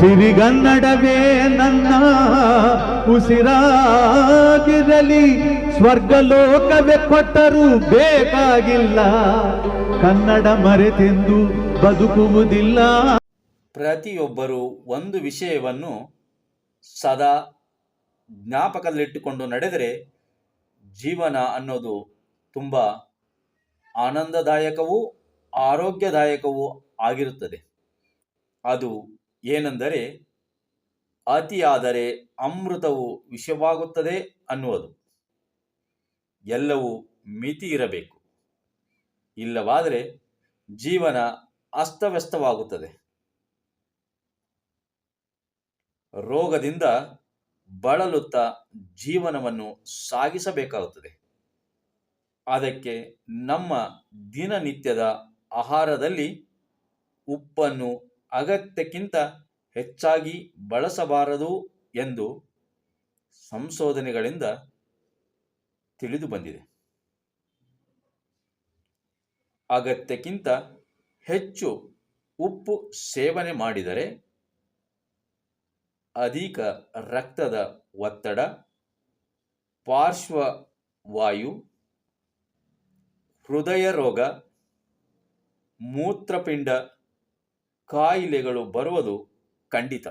ಸಿರಿಗನ್ನಡವೇ ನನ್ನ ಉಸಿರಾಗಿರಲಿ, ಸ್ವರ್ಗಲೋಕವೇ ಕೊಟ್ಟರೂ ಬೇಕಾಗಿಲ್ಲ. ಕನ್ನಡ ಮರೆತೆಂದು ಬದುಕುವುದಿಲ್ಲ. ಪ್ರತಿಯೊಬ್ಬರು ಒಂದು ವಿಷಯವನ್ನು ಸದಾ ಜ್ಞಾಪಕದಲ್ಲಿಟ್ಟುಕೊಂಡು ನಡೆದರೆ ಜೀವನ ಅನ್ನೋದು ತುಂಬ ಆನಂದದಾಯಕವೂ ಆರೋಗ್ಯದಾಯಕವೂ ಆಗಿರುತ್ತದೆ. ಅದು ಏನೆಂದರೆ ಅತಿಯಾದರೆ ಅಮೃತವು ವಿಷವಾಗುತ್ತದೆ ಅನ್ನುವುದು. ಎಲ್ಲವೂ ಮಿತಿ ಇರಬೇಕು. ಇಲ್ಲವಾದರೆ ಜೀವನ ಅಸ್ತವ್ಯಸ್ತವಾಗುತ್ತದೆ. ರೋಗದಿಂದ ಬಳಲುತ್ತಾ ಜೀವನವನ್ನು ಸಾಗಿಸಬೇಕಾಗುತ್ತದೆ. ಅದಕ್ಕೆ ನಮ್ಮ ದಿನನಿತ್ಯದ ಆಹಾರದಲ್ಲಿ ಉಪ್ಪನ್ನು ಅಗತ್ಯಕ್ಕಿಂತ ಹೆಚ್ಚಾಗಿ ಬಳಸಬಾರದು ಎಂದು ಸಂಶೋಧನೆಗಳಿಂದ ತಿಳಿದು ಬಂದಿದೆ. ಅಗತ್ಯಕ್ಕಿಂತ ಹೆಚ್ಚು ಉಪ್ಪು ಸೇವನೆ ಮಾಡಿದರೆ ಅಧಿಕ ರಕ್ತದ ಒತ್ತಡ, ಪಾರ್ಶ್ವವಾಯು, ಹೃದಯ ರೋಗ, ಮೂತ್ರಪಿಂಡ ಕಾಯಿಲೆಗಳು ಬರುವುದು ಖಂಡಿತ.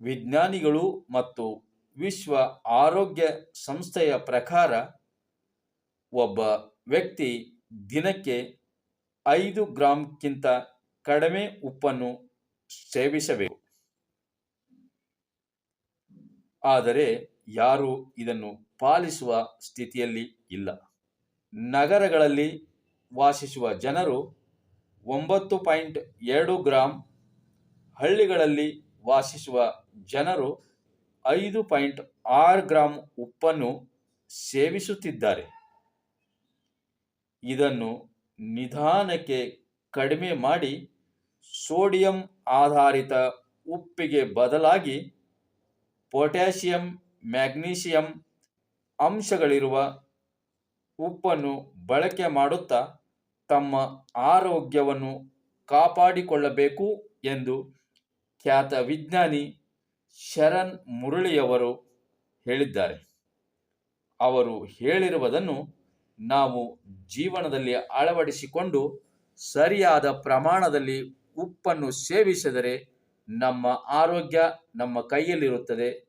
ವಿಜ್ಞಾನಿಗಳು ಮತ್ತು ವಿಶ್ವ ಆರೋಗ್ಯ ಸಂಸ್ಥೆಯ ಪ್ರಕಾರ ಒಬ್ಬ ವ್ಯಕ್ತಿ ದಿನಕ್ಕೆ ಐದು ಗ್ರಾಂಕ್ಕಿಂತ ಕಡಿಮೆ ಉಪ್ಪನ್ನು ಸೇವಿಸಬೇಕು. ಆದರೆ ಯಾರು ಇದನ್ನು ಪಾಲಿಸುವ ಸ್ಥಿತಿಯಲ್ಲಿ ಇಲ್ಲ. ನಗರಗಳಲ್ಲಿ ವಾಸಿಸುವ ಜನರು ಒಂಬತ್ತು ಪಾಯಿಂಟ್ ಎರಡು ಗ್ರಾಂ ಹಳ್ಳಿಗಳಲ್ಲಿ ವಾಸಿಸುವ ಜನರು ಐದು ಪಾಯಿಂಟ್ ಆರು ಗ್ರಾಂ ಉಪ್ಪನ್ನು ಸೇವಿಸುತ್ತಿದ್ದಾರೆ. ಇದನ್ನು ನಿಧಾನಕ್ಕೆ ಕಡಿಮೆ ಮಾಡಿ ಸೋಡಿಯಂ ಆಧಾರಿತ ಉಪ್ಪಿಗೆ ಬದಲಾಗಿ ಪೊಟ್ಯಾಷಿಯಂ, ಮ್ಯಾಗ್ನೀಷಿಯಂ ಅಂಶಗಳಿರುವ ಉಪ್ಪನ್ನು ಬಳಕೆ ಮಾಡುತ್ತಾ ತಮ್ಮ ಆರೋಗ್ಯವನ್ನು ಕಾಪಾಡಿಕೊಳ್ಳಬೇಕು ಎಂದು ಖ್ಯಾತ ವಿಜ್ಞಾನಿ ಶರಣ್ ಮುರಳಿಯವರು ಹೇಳಿದ್ದಾರೆ. ಅವರು ಹೇಳಿರುವುದನ್ನು ನಾವು ಜೀವನದಲ್ಲಿ ಅಳವಡಿಸಿಕೊಂಡು ಸರಿಯಾದ ಪ್ರಮಾಣದಲ್ಲಿ ಉಪ್ಪನ್ನು ಸೇವಿಸಿದರೆ ನಮ್ಮ ಆರೋಗ್ಯ ನಮ್ಮ ಕೈಯಲ್ಲಿರುತ್ತದೆ.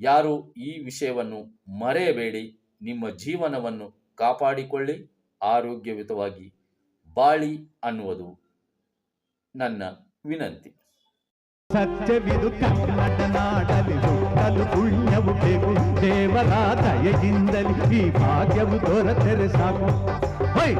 ಯಾರು ಈ ವಿಷಯವನ್ನು ಮರೆಯಬೇಡಿ. ನಿಮ್ಮ ಜೀವನವನ್ನು ಕಾಪಾಡಿಕೊಳ್ಳಿ. ಆರೋಗ್ಯಯುತವಾಗಿ ಬಾಳಿ ಅನ್ನುವುದು ನನ್ನ ವಿನಂತಿ ಸತ್ಯವಿದು ಕನ್ನಡ ನಾಡಲಿ ಹುಟ್ಟಲು ಪುಣ್ಯವು ಬೇಕು ದೇವರ ದಯದಿಂದಲಿ ಈ ಭಾಗ್ಯವು ದೊರೆತರೆ ಸಾಕು ಹೈ!